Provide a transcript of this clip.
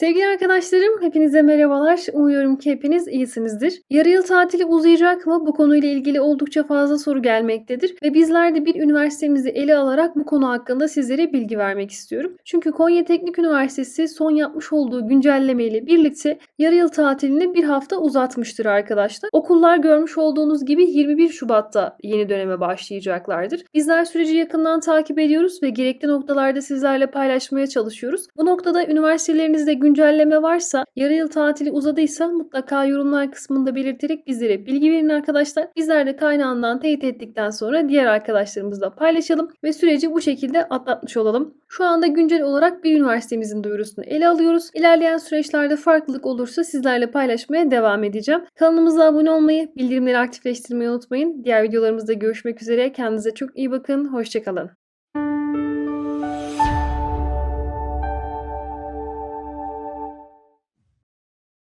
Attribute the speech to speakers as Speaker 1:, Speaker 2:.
Speaker 1: Sevgili arkadaşlarım, hepinize merhabalar. Umuyorum ki hepiniz iyisinizdir. Yarı yıl tatili uzayacak mı? Bu konuyla ilgili oldukça fazla soru gelmektedir ve bizler de bir üniversitemizi ele alarak bu konu hakkında sizlere bilgi vermek istiyorum. Çünkü Konya Teknik Üniversitesi son yapmış olduğu güncelleme ile birlikte yarı yıl tatilini bir hafta uzatmıştır arkadaşlar. Okullar görmüş olduğunuz gibi 21 Şubat'ta yeni döneme başlayacaklardır. Bizler süreci yakından takip ediyoruz ve gerekli noktalarda sizlerle paylaşmaya çalışıyoruz. Bu noktada üniversitelerinizde güncelleme varsa, yarı yıl tatili uzadıysa mutlaka yorumlar kısmında belirterek bizlere bilgi verin arkadaşlar. Bizler de kaynağından teyit ettikten sonra diğer arkadaşlarımızla paylaşalım ve süreci bu şekilde atlatmış olalım. Şu anda güncel olarak bir üniversitemizin duyurusunu ele alıyoruz. İlerleyen süreçlerde farklılık olursa sizlerle paylaşmaya devam edeceğim. Kanalımıza abone olmayı, bildirimleri aktifleştirmeyi unutmayın. Diğer videolarımızda görüşmek üzere. Kendinize çok iyi bakın. Hoşçakalın.